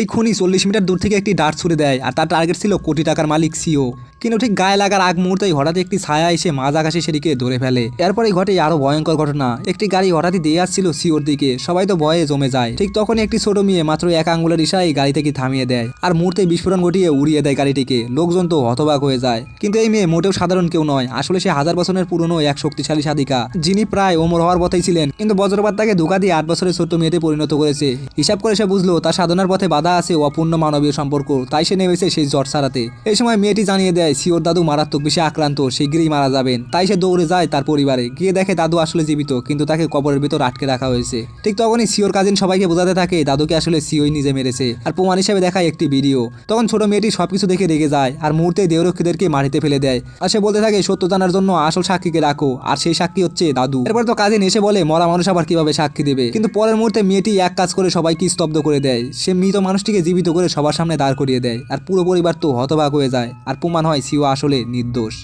এই খুনি চল্লিশ মিটার দূর থেকে একটি ডার্ট ছুড়ে দেয়, আর তার টার্গেট ছিল কোটি টাকার মালিক সিও। কিন্তু ঠিক গায়ে লাগার আগ মুহূর্তেই হঠাৎ একটি ছায়া এসে মাঝ আকাশে সেদিকে ধরে ফেলে। এরপরে ঘটে আরও ভয়ঙ্কর ঘটনা। একটি গাড়ি হঠাৎই দিয়ে আসছিল সিওর দিকে। সবাই তো ভয়ে জমে যায়। ঠিক তখনই একটি ছোট মেয়ে মাত্র এক আঙ্গুলের ইশারায় গাড়ি থেকে থামিয়ে দেয়, আর মুহূর্তে বিস্ফোরণ ঘটিয়ে উড়িয়ে দেয় গাড়িটিকে। লোকজন তো হতবাক হয়ে যায়। কিন্তু এই মেয়ে মোটেও সাধারণ কেউ নয়। আসলে সে হাজার বছরের পুরনো এক শক্তিশালী সাধিকা, যিনি প্রায় ওমর হওয়ার পথেই ছিলেন। কিন্তু বজ্রপাত তাকে ধোকা দিয়ে আট বছরের ছোট্ট মেয়েতে পরিণত করেছে। হিসাব করে সে বুঝলো, তার সাধনার পথে বাধা আছে অপূর্ণ মানবীয় সম্পর্ক। তাই সে নেমেছে সেই জ্বর সারাতে। এই সময় মেয়েটি জানিয়ে দেয় সিওর দাদু মারাত্মক বেশি আক্রান্ত শীঘ্রই মারা যাবেন। তাই সে দৌড়ে যায় তার পরিবারে। গিয়ে দেখে দাদু আসলে জীবিত, কিন্তু তাকে কবরের ভিতর আটকে রাখা হয়েছে। ঠিক তখনই সিওর কাজিন সবাইকে বোঝাতে থাকে, দাদুকে আসলে সিওই নিজে মেরেছে। আর প্রমাণ হিসেবে দেখায় একটি ভিডিও। তখন ছোট মেয়েটি সবকিছু দেখে রেগে যায়, আর মুহূর্তে দেহরক্ষীদেরকে মাটিতে ফেলে দেয়। আর সে বলতে থাকে, সত্য জানার জন্য আসল সাক্ষীকে রাখো, আর সেই সাক্ষী হচ্ছে দাদু। এরপর তো কাজিন এসে বলে, মরা মানুষ আবার কীভাবে সাক্ষী দেবে? কিন্তু পরের মুহূর্তে মেয়েটি এক কাজ করে সবাইকে স্তব্ধ করে দেয়। সে মৃত মানুষটিকে জীবিত করে সবার সামনে দাঁড় করিয়ে দেয়, আর পুরো পরিবার তো হতবাক হয়ে যায়। আর প্রমাণ হয়, সিও আসলে নির্দোষ।